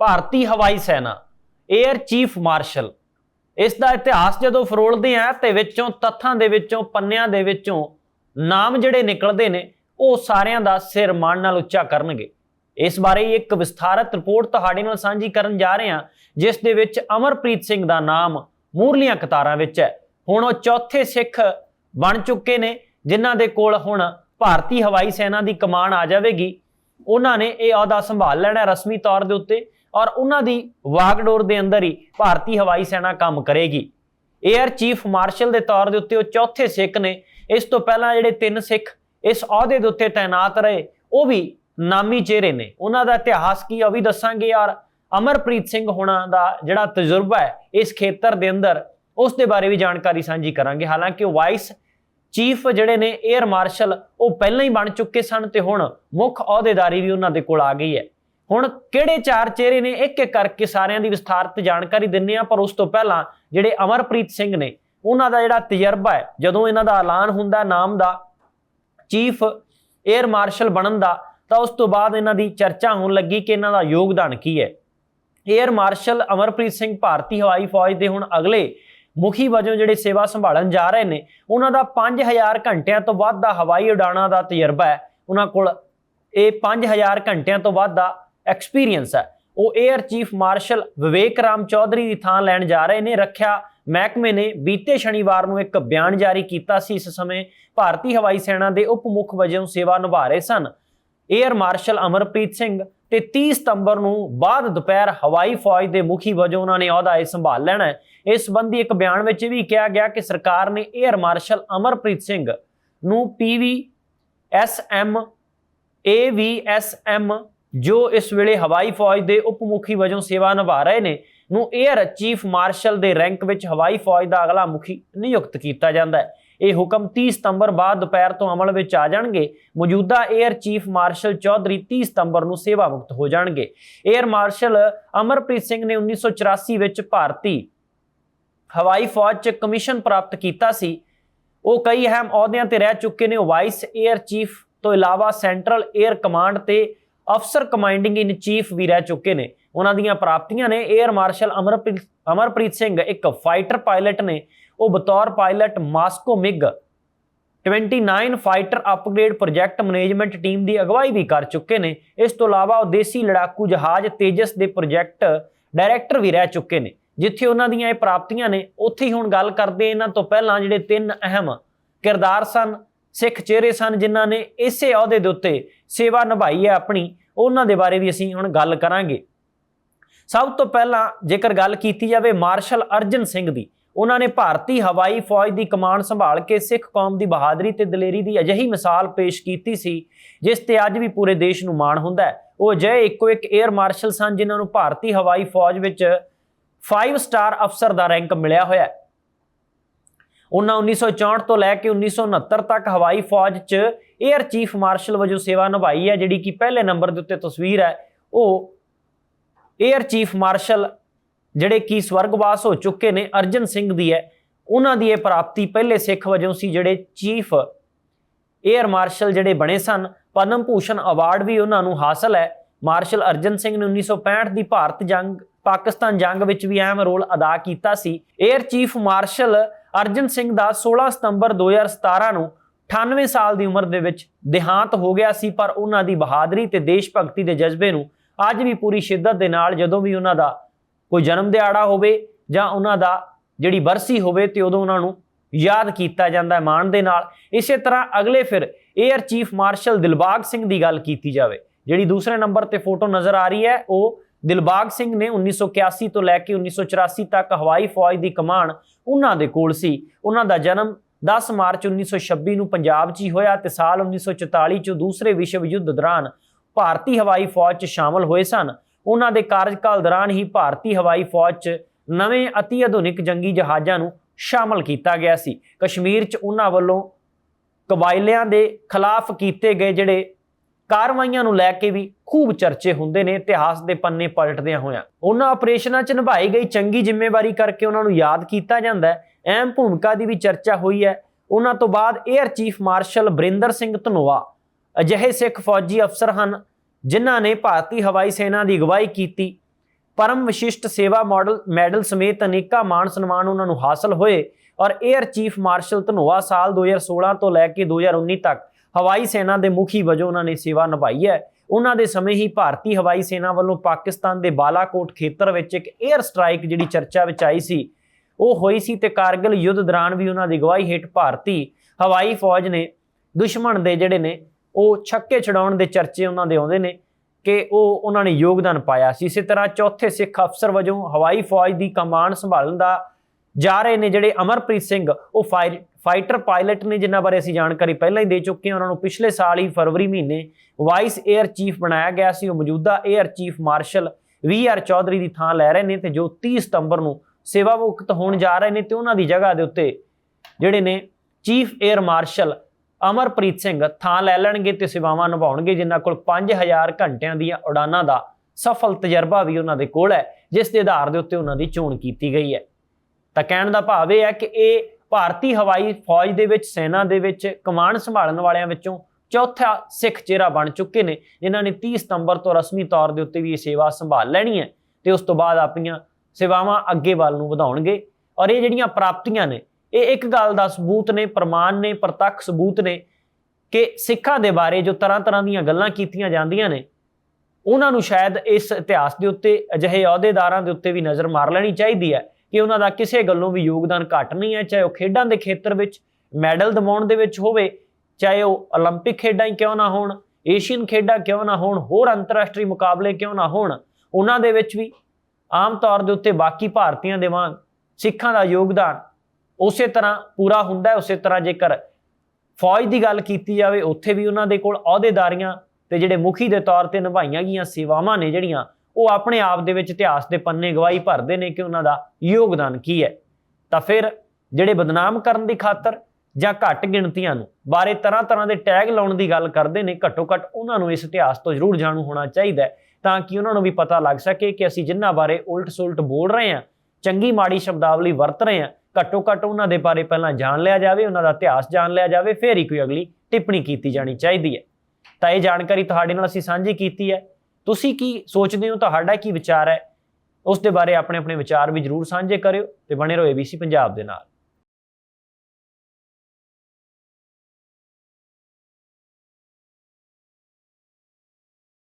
ਭਾਰਤੀ ਹਵਾਈ ਸੈਨਾ air chief martial ਇਸ ਦਾ ਇਤਿਹਾਸ ਜਦੋਂ ਫਰੋਲਦੇ ਆ ਤੇ ਵਿੱਚੋਂ ਤੱਥਾਂ ਦੇ ਵਿੱਚੋਂ, ਪੰਨਿਆਂ ਦੇ ਵਿੱਚੋਂ ਨਾਮ ਜਿਹੜੇ ਨਿਕਲਦੇ ਨੇ, ਉਹ ਸਾਰਿਆਂ ਦਾ ਸਿਰ ਮਾਣ ਨਾਲ ਉੱਚਾ ਕਰਨਗੇ। ਇਸ ਬਾਰੇ ਇੱਕ ਵਿਸਥਾਰਤ ਰਿਪੋਰਟ ਤੁਹਾਡੇ ਨਾਲ ਸਾਂਝੀ ਕਰਨ ਜਾ ਰਹੇ ਹਾਂ, ਜਿਸ ਦੇ ਵਿੱਚ ਅਮਰਪ੍ਰੀਤ ਸਿੰਘ ਦਾ ਨਾਮ ਮੂਰਲੀਆਂ ਕਤਾਰਾਂ ਵਿੱਚ ਹੈ। ਹੁਣ ਉਹ ਚੌਥੇ ਸਿੱਖ ਬਣ ਚੁੱਕੇ ਨੇ, ਜਿਨ੍ਹਾਂ ਦੇ ਕੋਲ ਹੁਣ ਭਾਰਤੀ ਹਵਾਈ ਸੈਨਾ ਦੀ ਕਮਾਨ ਆ ਜਾਵੇਗੀ। ਉਹਨਾਂ ਨੇ ਇਹ ਅਹੁਦਾ ਸੰਭਾਲ ਲੈਣਾ ਰਸਮੀ ਤੌਰ ਦੇ ਉੱਤੇ। ਔਰ ਉਹਨਾਂ ਦੀ ਵਾਗਡੋਰ ਦੇ ਅੰਦਰ ਹੀ ਭਾਰਤੀ ਹਵਾਈ ਸੈਨਾ ਕੰਮ ਕਰੇਗੀ। 에ਅਰ ਚੀਫ ਮਾਰਸ਼ਲ ਦੇ ਤੌਰ ਦੇ ਉੱਤੇ ਉਹ ਚੌਥੇ ਸਿੱਖ ਨੇ। ਇਸ ਤੋਂ ਪਹਿਲਾਂ ਜਿਹੜੇ ਤਿੰਨ ਸਿੱਖ ਇਸ ਅਹੁਦੇ ਦੇ ਉੱਤੇ ਤਾਇਨਾਤ ਰਹੇ, ਉਹ ਵੀ ਨਾਮੀ ਚਿਹਰੇ ਨੇ। ਉਹਨਾਂ ਦਾ ਇਤਿਹਾਸ ਕੀ ਉਹ ਵੀ ਦੱਸਾਂਗੇ ਔਰ ਅਮਰਪ੍ਰੀਤ ਸਿੰਘ ਹੋਣਾ ਦਾ ਜਿਹੜਾ ਤਜਰਬਾ ਹੈ ਇਸ ਖੇਤਰ ਦੇ ਅੰਦਰ, ਉਸ ਦੇ ਬਾਰੇ ਵੀ ਜਾਣਕਾਰੀ ਸਾਂਝੀ ਕਰਾਂਗੇ। ਹਾਲਾਂਕਿ ਉਹ ਵਾਈਸ ਚੀਫ ਜਿਹੜੇ ਨੇ 에ਅਰ ਮਾਰਸ਼ਲ ਉਹ ਪਹਿਲਾਂ ਹੀ ਬਣ ਚੁੱਕੇ ਸਨ ਤੇ ਹੁਣ ਮੁੱਖ ਅਹੁਦੇਦਾਰੀ ਵੀ ਉਹਨਾਂ ਦੇ ਕੋਲ ਆ ਗਈ ਹੈ। ਹੁਣ ਕਿਹੜੇ ਚਾਰ ਚਿਹਰੇ ਨੇ ਇੱਕ ਇੱਕ ਕਰਕੇ ਸਾਰਿਆਂ ਦੀ ਵਿਸਥਾਰਤ ਜਾਣਕਾਰੀ ਦਿੰਨੇ ਆ ਪਰ ਉਸ ਤੋਂ ਪਹਿਲਾਂ ਜਿਹੜੇ ਅਮਰਪ੍ਰੀਤ ਸਿੰਘ ਨੇ, ਉਹਨਾਂ ਦਾ ਜਿਹੜਾ ਤਜਰਬਾ ਹੈ, ਜਦੋਂ ਇਹਨਾਂ ਦਾ ਐਲਾਨ ਹੁੰਦਾ ਨਾਮ ਦਾ, ਚੀਫ 에ਅਰ ਮਾਰਸ਼ਲ ਬਣਨ ਦਾ, ਤਾਂ ਉਸ ਤੋਂ ਬਾਅਦ ਇਹਨਾਂ ਦੀ ਚਰਚਾ ਹੋਣ ਲੱਗੀ ਕਿ ਇਹਨਾਂ ਦਾ ਯੋਗਦਾਨ ਕੀ ਹੈ। 에ਅਰ ਮਾਰਸ਼ਲ ਅਮਰਪ੍ਰੀਤ ਸਿੰਘ ਭਾਰਤੀ ਹਵਾਈ ਫੌਜ ਦੇ ਹੁਣ ਅਗਲੇ ਮੁਖੀ ਵਜੋਂ ਜਿਹੜੇ ਸੇਵਾ ਸੰਭਾਲਣ ਜਾ ਰਹੇ ਨੇ, ਉਹਨਾਂ ਦਾ 5000 ਘੰਟਿਆਂ ਤੋਂ ਵੱਧ ਦਾ ਹਵਾਈ ਉਡਾਣਾਂ ਦਾ ਤਜਰਬਾ ਹੈ। ਉਹਨਾਂ ਕੋਲ ਇਹ 5000 ਘੰਟਿਆਂ ਤੋਂ ਵੱਧ ਦਾ ਐਕਸਪੀਰੀਅੰਸ ਹੈ। ਉਹ air chief marshal Vivek Ram Chaudhari ਦੀ ਥਾਂ ਲੈਣ ਜਾ ਰਹੇ ਨੇ। ਰੱਖਿਆ ਮਹਿਕਮੇ ਨੇ ਬੀਤੇ ਸ਼ਨੀਵਾਰ ਨੂੰ ਇੱਕ ਬਿਆਨ ਜਾਰੀ ਕੀਤਾ ਸੀ। ਇਸ ਸਮੇਂ ਭਾਰਤੀ ਹਵਾਈ ਸੈਨਾ ਦੇ ਉਪ ਮੁੱਖ ਵਜੋਂ ਸੇਵਾ ਨਿਭਾ ਰਹੇ ਸਨ। ਏਅਰ ਮਾਰਸ਼ਲ ਅਮਰਪ੍ਰੀਤ ਸਿੰਘ ਤੇ 30 ਸਤੰਬਰ ਨੂੰ ਬਾਅਦ ਦੁਪਹਿਰ ਹਵਾਈ ਫੌਜ ਦੇ ਮੁਖੀ ਵਜੋਂ ਉਹਨਾਂ ਨੇ ਅਹੁਦਾ ਇਹ ਸੰਭਾਲ ਲੈਣਾ ਹੈ। ਇਸ ਸੰਬੰਧੀ ਇੱਕ ਬਿਆਨ ਵਿੱਚ ਵੀ ਕਿਹਾ ਗਿਆ ਕਿ ਸਰਕਾਰ ਨੇ ਏਅਰ ਮਾਰਸ਼ਲ ਅਮਰਪ੍ਰੀਤ ਸਿੰਘ ਨੂੰ ਪੀਵੀ ਐਸਐਮ ਏਵੀਐਸਐਮ ਜੋ ਇਸ ਵੇਲੇ ਹਵਾਈ ਫੌਜ ਦੇ ਉਪ ਮੁਖੀ ਵਜੋਂ ਸੇਵਾ ਨਿਭਾ ਰਹੇ ਨੇ, ਨੂੰ 에ਅਰ ਚੀਫ ਮਾਰਸ਼ਲ ਦੇ ਰੈਂਕ ਵਿੱਚ ਹਵਾਈ ਫੌਜ ਦਾ ਅਗਲਾ ਮੁਖੀ ਨਿਯੁਕਤ ਕੀਤਾ ਜਾਂਦਾ ਹੈ। ਇਹ ਹੁਕਮ 30 ਸਤੰਬਰ ਬਾਅਦ ਦੁਪਹਿਰ ਤੋਂ ਅਮਲ ਵਿੱਚ ਆ ਜਾਣਗੇ। ਮੌਜੂਦਾ 에ਅਰ ਚੀਫ ਮਾਰਸ਼ਲ ਚੌਧਰੀ 30 ਸਤੰਬਰ ਨੂੰ ਸੇਵਾ ਮੁਕਤ ਹੋ ਜਾਣਗੇ। 에ਅਰ ਮਾਰਸ਼ਲ ਅਮਰਪ੍ਰੀਤ ਸਿੰਘ ਨੇ 1984 ਵਿੱਚ ਭਾਰਤੀ ਹਵਾਈ ਫੌਜ 'ਚ ਕਮਿਸ਼ਨ ਪ੍ਰਾਪਤ ਕੀਤਾ ਸੀ। ਉਹ ਕਈ ਅਹਿਮ ਅਹੁਦਿਆਂ ਤੇ ਰਹਿ ਚੁੱਕੇ ਨੇ। ਵਾਈਸ 에ਅਰ ਚੀਫ ਤੋਂ ਇਲਾਵਾ ਸੈਂਟਰਲ 에ਅਰ ਕਮਾਂਡ ਤੇ ਅਫਸਰ ਕਮਾਂਡਿੰਗ ਇਨ ਚੀਫ ਵੀ ਰਹਿ ਚੁੱਕੇ ਨੇ। ਉਹਨਾਂ ਦੀਆਂ ਪ੍ਰਾਪਤੀਆਂ ਨੇ 에ਅਰ ਮਾਰਸ਼ਲ ਅਮਰਪ੍ਰੀਤ ਅਮਰਪ੍ਰੀਤ ਸਿੰਘ, ਇੱਕ ਫਾਈਟਰ ਪਾਇਲਟ ਨੇ। ਉਹ ਬਤੌਰ pilot Moscow MiG 29 fighter upgrade project management team ਦੀ ਅਗਵਾਈ ਵੀ ਕਰ ਚੁੱਕੇ ਨੇ। ਇਸ ਤੋਂ ਇਲਾਵਾ ਉਹ ਦੇਸੀ ਲੜਾਕੂ ਜਹਾਜ਼ ਤੇਜਸ ਦੇ ਪ੍ਰੋਜੈਕਟ ਡਾਇਰੈਕਟਰ ਵੀ ਰਹਿ ਚੁੱਕੇ ਨੇ। ਜਿੱਥੇ ਉਹਨਾਂ ਦੀਆਂ ਇਹ ਪ੍ਰਾਪਤੀਆਂ ਨੇ, ਉੱਥੇ ਹੀ ਹੁਣ ਗੱਲ ਕਰਦੇ ਇਹਨਾਂ ਤੋਂ ਪਹਿਲਾਂ ਜਿਹੜੇ ਤਿੰਨ ਅਹਿਮ ਕਿਰਦਾਰ ਸਨ, ਸਿੱਖ ਚਿਹਰੇ ਸਨ ਜਿਨ੍ਹਾਂ ਨੇ ਇਸੇ ਅਹੁਦੇ ਦੇ ਉੱਤੇ ਸੇਵਾ ਨਿਭਾਈ ਹੈ ਆਪਣੀ। ਉਹਨਾਂ ਦੇ ਬਾਰੇ ਵੀ ਅਸੀਂ ਹੁਣ ਗੱਲ ਕਰਾਂਗੇ। ਸਭ ਤੋਂ ਪਹਿਲਾਂ ਜੇਕਰ ਗੱਲ ਕੀਤੀ ਜਾਵੇ ਮਾਰਸ਼ਲ ਅਰਜਨ ਸਿੰਘ ਦੀ, ਉਹਨਾਂ ਨੇ ਭਾਰਤੀ ਹਵਾਈ ਫੌਜ ਦੀ ਕਮਾਂਡ ਸੰਭਾਲ ਕੇ ਸਿੱਖ ਕੌਮ ਦੀ ਬਹਾਦਰੀ ਤੇ ਦਲੇਰੀ ਦੀ ਅਜਿਹੀ ਮਿਸਾਲ ਪੇਸ਼ ਕੀਤੀ ਸੀ, ਜਿਸ ਤੇ ਅੱਜ ਵੀ ਪੂਰੇ ਦੇਸ਼ ਨੂੰ ਮਾਣ ਹੁੰਦਾ ਹੈ। ਉਹ ਅਜਿਹੇ ਇੱਕੋ ਇੱਕ 에ਅਰ ਮਾਰਸ਼ਲ ਸਨ ਜਿਨ੍ਹਾਂ ਨੂੰ ਭਾਰਤੀ ਹਵਾਈ ਫੌਜ ਵਿੱਚ 5 ਸਟਾਰ ਅਫਸਰ ਦਾ ਰੈਂਕ ਮਿਲਿਆ ਹੋਇਆ ਹੈ। ਉਹਨਾਂ 1964 ਤੋਂ ਲੈ ਕੇ 1969 ਤੱਕ ਹਵਾਈ ਫੌਜ 'ਚ ਏਅਰ ਚੀਫ ਮਾਰਸ਼ਲ ਵਜੋਂ ਸੇਵਾ ਨਿਭਾਈ ਹੈ, ਜਿਹੜੀ ਕਿ ਪਹਿਲੇ ਨੰਬਰ ਦੇ ਉੱਤੇ ਤਸਵੀਰ ਹੈ। ਉਹ ਏਅਰ ਚੀਫ ਮਾਰਸ਼ਲ ਜਿਹੜੇ ਕਿ ਸਵਰਗਵਾਸ ਹੋ ਚੁੱਕੇ ਨੇ, ਅਰਜਨ ਸਿੰਘ ਦੀ ਹੈ। ਉਹਨਾਂ ਦੀ ਇਹ ਪ੍ਰਾਪਤੀ ਪਹਿਲੇ ਸਿੱਖ ਵਜੋਂ ਸੀ, ਜਿਹੜੇ ਚੀਫ ਏਅਰ ਮਾਰਸ਼ਲ ਜਿਹੜੇ ਬਣੇ ਸਨ। ਪਦਮ ਭੂਸ਼ਣ ਅਵਾਰਡ ਵੀ ਉਹਨਾਂ ਨੂੰ ਹਾਸਲ ਹੈ। ਮਾਰਸ਼ਲ ਅਰਜਨ ਸਿੰਘ ਨੇ 1965 ਦੀ ਭਾਰਤ ਜੰਗ, ਪਾਕਿਸਤਾਨ ਜੰਗ ਵਿੱਚ ਵੀ ਅਹਿਮ ਰੋਲ ਅਦਾ ਕੀਤਾ ਸੀ। Air chief marshal Arjan Singh ਦਾ 16 ਸਤੰਬਰ 2017 ਨੂੰ 98 ਸਾਲ ਦੀ ਉਮਰ ਦੇ ਵਿੱਚ ਦੇਹਾਂਤ ਹੋ ਗਿਆ ਸੀ, ਪਰ ਉਹਨਾਂ ਦੀ ਬਹਾਦਰੀ ਤੇ ਦੇਸ਼ ਭਗਤੀ ਦੇ ਜਜ਼ਬੇ ਨੂੰ ਅੱਜ ਵੀ ਪੂਰੀ ਸ਼ਿੱਦਤ ਦੇ ਨਾਲ ਜਦੋਂ ਵੀ ਉਹਨਾਂ ਦਾ ਕੋਈ ਜਨਮ ਦਿਹਾੜਾ ਹੋਵੇ ਜਾਂ ਉਹਨਾਂ ਦਾ ਜਿਹੜੀ ਬਰਸੀ ਹੋਵੇ ਤੇ ਉਦੋਂ ਉਹਨਾਂ ਨੂੰ ਯਾਦ ਕੀਤਾ ਜਾਂਦਾ ਹੈ ਮਾਣ ਦੇ ਨਾਲ। ਇਸੇ ਤਰ੍ਹਾਂ ਅਗਲੇ ਫਿਰ air chief marshal Dilbagh Singh ਦੀ ਗੱਲ ਕੀਤੀ ਜਾਵੇ। ਜਿਹੜੀ ਦੂਸਰੇ ਨੰਬਰ ਤੇ ਫੋਟੋ ਨਜ਼ਰ ਆ ਰਹੀ ਹੈ, ਉਹ ਦਿਲਬਾਗ ਸਿੰਘ ਨੇ 1981 ਤੋਂ ਲੈ ਕੇ 1984 ਤੱਕ ਹਵਾਈ ਫੌਜ ਦੀ ਕਮਾਨ ਉਹਨਾਂ ਦੇ ਕੋਲ ਸੀ। ਉਹਨਾਂ ਦਾ ਜਨਮ 10 ਮਾਰਚ 1926 ਨੂੰ ਪੰਜਾਬ 'ਚ ਹੀ ਹੋਇਆ ਤੇ ਸਾਲ 1944 'ਚ ਦੂਸਰੇ ਵਿਸ਼ਵ ਯੁੱਧ ਦੌਰਾਨ ਭਾਰਤੀ ਹਵਾਈ ਫੌਜ 'ਚ ਸ਼ਾਮਲ ਹੋਏ ਸਨ। ਉਹਨਾਂ ਦੇ ਕਾਰਜਕਾਲ ਦੌਰਾਨ ਹੀ ਭਾਰਤੀ ਹਵਾਈ ਫੌਜ 'ਚ ਨਵੇਂ ਅਤੀ ਆਧੁਨਿਕ ਜੰਗੀ ਜਹਾਜ਼ਾਂ ਨੂੰ ਸ਼ਾਮਲ ਕੀਤਾ ਗਿਆ ਸੀ। ਕਸ਼ਮੀਰ 'ਚ ਉਹਨਾਂ ਵੱਲੋਂ ਕਬਾਇਲਿਆਂ ਦੇ ਖਿਲਾਫ ਕੀਤੇ ਗਏ ਜਿਹੜੇ ਕਾਰਵਾਈਆਂ ਨੂੰ ਲੈ ਕੇ ਵੀ ਖੂਬ ਚਰਚੇ ਹੁੰਦੇ ਨੇ, ਇਤਿਹਾਸ ਦੇ ਪੰਨੇ ਪਲਟਦਿਆਂ ਹੋਇਆਂ। ਉਹਨਾਂ ਆਪਰੇਸ਼ਨਾਂ 'ਚ ਨਿਭਾਈ ਗਈ ਚੰਗੀ ਜ਼ਿੰਮੇਵਾਰੀ ਕਰਕੇ ਉਹਨਾਂ ਨੂੰ ਯਾਦ ਕੀਤਾ ਜਾਂਦਾ ਹੈ। ਅਹਿਮ ਭੂਮਿਕਾ ਦੀ ਵੀ ਚਰਚਾ ਹੋਈ ਹੈ। ਉਹਨਾਂ ਤੋਂ ਬਾਅਦ air chief marshal Birender Singh Dhanoa ਅਜਿਹੇ ਸਿੱਖ ਫੌਜੀ ਅਫਸਰ ਹਨ, ਜਿਨ੍ਹਾਂ ਨੇ ਭਾਰਤੀ ਹਵਾਈ ਸੈਨਾ ਦੀ ਅਗਵਾਈ ਕੀਤੀ। ਪਰਮ ਵਿਸ਼ਿਸ਼ਟ ਸੇਵਾ ਮਾਡਲ, ਮੈਡਲ ਸਮੇਤ ਅਨੇਕਾਂ ਮਾਣ ਸਨਮਾਨ ਉਹਨਾਂ ਨੂੰ ਹਾਸਲ ਹੋਏ ਔਰ 에ਅਰ ਚੀਫ ਮਾਰਸ਼ਲ ਧਨੋਆ ਸਾਲ 2016 ਤੋਂ ਲੈ ਕੇ 2019 ਤੱਕ ਹਵਾਈ ਸੈਨਾ ਦੇ ਮੁਖੀ ਵਜੋਂ ਉਹਨਾਂ ਨੇ ਸੇਵਾ ਨਿਭਾਈ ਹੈ। ਉਹਨਾਂ ਦੇ ਸਮੇਂ ਹੀ ਭਾਰਤੀ ਹਵਾਈ ਸੈਨਾ ਵੱਲੋਂ ਪਾਕਿਸਤਾਨ ਦੇ ਬਾਲਾਕੋਟ ਖੇਤਰ ਵਿੱਚ ਇੱਕ 에ਅਰ ਸਟ੍ਰਾਈਕ ਜਿਹੜੀ ਚਰਚਾ ਵਿੱਚ ਆਈ ਸੀ, ਉਹ ਹੋਈ ਸੀ ਤੇ ਕਾਰਗਿਲ ਯੁੱਧ ਦੌਰਾਨ ਵੀ ਉਹਨਾਂ ਦੀ ਅਗਵਾਈ ਹੇਠ ਭਾਰਤੀ ਹਵਾਈ ਫੌਜ ਨੇ ਦੁਸ਼ਮਣ ਦੇ ਜਿਹੜੇ ਨੇ, ਉਹ ਛੱਕੇ ਛਡਾਉਣ ਦੇ ਚਰਚੇ ਉਹਨਾਂ ਦੇ ਆਉਂਦੇ ਨੇ ਕਿ ਉਹ ਉਹਨਾਂ ਨੇ ਯੋਗਦਾਨ ਪਾਇਆ ਸੀ। ਇਸੇ ਤਰ੍ਹਾਂ ਚੌਥੇ ਸਿੱਖ ਅਫਸਰ ਵਜੋਂ ਹਵਾਈ ਫੌਜ ਦੀ ਕਮਾਂਡ ਸੰਭਾਲਣ ਦਾ ਜਾ ਰਹੇ ਨੇ ਜਿਹੜੇ ਅਮਰਪ੍ਰੀਤ ਸਿੰਘ, ਉਹ ਫਾਇਰ ਫਾਈਟਰ ਪਾਇਲਟ ਨੇ ਜਿਨ੍ਹਾਂ ਬਾਰੇ ਅਸੀਂ ਜਾਣਕਾਰੀ ਪਹਿਲਾਂ ਹੀ ਦੇ ਚੁੱਕੇ ਹਾਂ, ਉਹਨਾਂ ਨੂੰ ਪਿਛਲੇ ਸਾਲ ਹੀ ਫਰਵਰੀ ਮਹੀਨੇ ਵਾਈਸ 에ਅਰ ਚੀਫ ਬਣਾਇਆ ਗਿਆ ਸੀ। ਉਹ ਮੌਜੂਦਾ air chief marshal V R Chaudhari ਦੀ ਥਾਂ ਲੈ ਰਹੇ ਨੇ ਤੇ ਜੋ 30 ਸਤੰਬਰ ਨੂੰ ਸੇਵਾ ਮੁਕਤ ਹੋਣ ਜਾ ਰਹੇ ਨੇ ਤੇ ਉਹਨਾਂ ਦੀ ਜਗ੍ਹਾ ਦੇ ਉੱਤੇ ਜਿਹੜੇ ਨੇ chief air marshal Amarpreet Singh ਥਾਂ ਲੈ ਲੈਣਗੇ ਤੇ ਸੇਵਾਵਾਂ ਨਿਭਾਉਣਗੇ, ਜਿਨ੍ਹਾਂ ਕੋਲ 5000 ਘੰਟਿਆਂ ਦੀਆਂ ਉਡਾਨਾਂ ਦਾ ਸਫਲ ਤਜਰਬਾ ਵੀ ਉਹਨਾਂ ਦੇ ਕੋਲ ਹੈ, ਜਿਸ ਦੇ ਆਧਾਰ ਦੇ ਉੱਤੇ ਉਹਨਾਂ ਦੀ ਚੋਣ ਕੀਤੀ ਗਈ ਹੈ। ਤਾਂ ਕਹਿਣ ਦਾ ਭਾਵ ਇਹ ਹੈ ਕਿ ਇਹ ਭਾਰਤੀ ਹਵਾਈ ਫੌਜ ਦੇ ਵਿੱਚ, ਸੈਨਾ ਦੇ ਵਿੱਚ ਕਮਾਂਡ ਸੰਭਾਲਣ ਵਾਲਿਆਂ ਵਿੱਚੋਂ ਚੌਥਾ ਸਿੱਖ ਚਿਹਰਾ ਬਣ ਚੁੱਕੇ ਨੇ। ਜਿਨ੍ਹਾਂ ਨੇ 30 ਸਤੰਬਰ ਤੋਂ ਰਸਮੀ ਤੌਰ ਦੇ ਉੱਤੇ ਵੀ ਇਹ ਸੇਵਾ ਸੰਭਾਲ ਲੈਣੀ ਹੈ ਤੇ ਉਸ ਤੋਂ ਬਾਅਦ ਆਪਣੀਆਂ ਸੇਵਾਵਾਂ ਅੱਗੇ ਵੱਲ ਨੂੰ ਵਧਾਉਣਗੇ। ਔਰ ਇਹ ਜਿਹੜੀਆਂ ਪ੍ਰਾਪਤੀਆਂ ਨੇ, ਇਹ ਇੱਕ ਗੱਲ ਦਾ ਸਬੂਤ ਨੇ, ਪ੍ਰਮਾਣ ਨੇ, ਪ੍ਰਤੱਖ ਸਬੂਤ ਨੇ ਕਿ ਸਿੱਖਾਂ ਦੇ ਬਾਰੇ ਜੋ ਤਰ੍ਹਾਂ ਤਰ੍ਹਾਂ ਦੀਆਂ ਗੱਲਾਂ ਕੀਤੀਆਂ ਜਾਂਦੀਆਂ ਨੇ, ਉਹਨਾਂ ਨੂੰ ਸ਼ਾਇਦ ਇਸ ਇਤਿਹਾਸ ਦੇ ਉੱਤੇ ਅਜਿਹੇ ਅਹੁਦੇਦਾਰਾਂ ਦੇ ਉੱਤੇ ਵੀ ਨਜ਼ਰ ਮਾਰ ਲੈਣੀ ਚਾਹੀਦੀ ਹੈ। ਕਿ ਉਹਨਾਂ ਦਾ ਕਿਸੇ ਗੱਲੋਂ ਵੀ ਯੋਗਦਾਨ ਘੱਟ ਨਹੀਂ ਹੈ ਚਾਹੇ ਉਹ ਖੇਡਾਂ ਦੇ ਖੇਤਰ ਵਿੱਚ ਮੈਡਲ ਦਿਵਾਉਣ ਦੇ ਵਿੱਚ ਹੋਵੇ ਚਾਹੇ ਉਹ 올림픽 ਖੇਡਾਂ ਹੀ ਕਿਉਂ ਨਾ ਹੋਣ ਏਸ਼ੀਅਨ ਖੇਡਾਂ ਕਿਉਂ ਨਾ ਹੋਣ ਹੋਰ ਅੰਤਰਰਾਸ਼ਟਰੀ ਮੁਕਾਬਲੇ ਕਿਉਂ ਨਾ ਹੋਣ ਉਹਨਾਂ ਦੇ ਵਿੱਚ ਵੀ ਆਮ ਤੌਰ ਦੇ ਉੱਤੇ ਬਾਕੀ ਭਾਰਤੀਆਂ ਦੇ ਵਾਂਗ ਸਿੱਖਾਂ ਦਾ ਯੋਗਦਾਨ ਉਸੇ ਤਰ੍ਹਾਂ ਪੂਰਾ ਹੁੰਦਾ ਹੈ ਉਸੇ ਤਰ੍ਹਾਂ ਜੇਕਰ ਫੌਜ ਦੀ ਗੱਲ ਕੀਤੀ ਜਾਵੇ ਉੱਥੇ ਵੀ ਉਹਨਾਂ ਦੇ ਕੋਲ ਅਹੁਦੇਦਾਰੀਆਂ ਤੇ ਜਿਹੜੇ ਮੁਖੀ ਦੇ ਤੌਰ ਤੇ ਨਿਭਾਈਆਂ ਗਈਆਂ ਸੇਵਾਵਾਂ ਨੇ ਜਿਹੜੀਆਂ ਉਹ ਆਪਣੇ ਆਪ ਦੇ ਵਿੱਚ ਇਤਿਹਾਸ ਦੇ ਪੰਨੇ ਗਵਾਹੀ ਭਰਦੇ ਨੇ ਕਿ ਉਹਨਾਂ ਦਾ ਯੋਗਦਾਨ ਕੀ ਹੈ। ਤਾਂ ਫਿਰ ਜਿਹੜੇ ਬਦਨਾਮ ਕਰਨ ਦੀ ਖਾਤਰ ਜਾਂ ਘੱਟ ਗਿਣਤੀਆਂ ਨੂੰ ਬਾਰੇ ਤਰ੍ਹਾਂ ਤਰ੍ਹਾਂ ਦੇ ਟੈਗ ਲਾਉਣ ਦੀ ਗੱਲ ਕਰਦੇ ਨੇ, ਘੱਟੋ ਘੱਟ ਉਹਨਾਂ ਨੂੰ ਇਸ ਇਤਿਹਾਸ ਤੋਂ ਜ਼ਰੂਰ ਜਾਣੂ ਹੋਣਾ ਚਾਹੀਦਾ ਹੈ ਤਾਂ ਕਿ ਉਹਨਾਂ ਨੂੰ ਵੀ ਪਤਾ ਲੱਗ ਸਕੇ ਕਿ ਅਸੀਂ ਜਿੰਨਾਂ ਬਾਰੇ ਉਲਟ-ਸੁਲਟ ਬੋਲ ਰਹੇ ਹਾਂ, ਚੰਗੀ ਮਾੜੀ ਸ਼ਬਦਾਵਲੀ ਵਰਤ ਰਹੇ ਹਾਂ, ਘੱਟੋ ਘੱਟ ਉਹਨਾਂ ਦੇ ਬਾਰੇ ਪਹਿਲਾਂ ਜਾਣ ਲਿਆ ਜਾਵੇ, ਉਹਨਾਂ ਦਾ ਇਤਿਹਾਸ ਜਾਣ ਲਿਆ ਜਾਵੇ, ਫਿਰ ਹੀ ਕੋਈ ਅਗਲੀ ਟਿੱਪਣੀ ਕੀਤੀ ਜਾਣੀ ਚਾਹੀਦੀ ਹੈ। ਤਾਂ ਇਹ ਜਾਣਕਾਰੀ ਤੁਹਾਡੇ ਨਾਲ ਅਸੀਂ ਸਾਂਝੀ ਕੀਤੀ ਹੈ। ਤੁਸੀਂ ਕੀ ਸੋਚਦੇ ਹੋ? ਤੁਹਾਡਾ ਕੀ ਵਿਚਾਰ ਹੈ? ਉਸ ਦੇ ਬਾਰੇ ਆਪਣੇ ਆਪਣੇ ਵਿਚਾਰ ਵੀ ਜਰੂਰ ਸਾਂਝੇ ਕਰਿਓ ਤੇ ਬਣੇ ਰਹੋ ABC ਪੰਜਾਬ ਦੇ ਨਾਲ।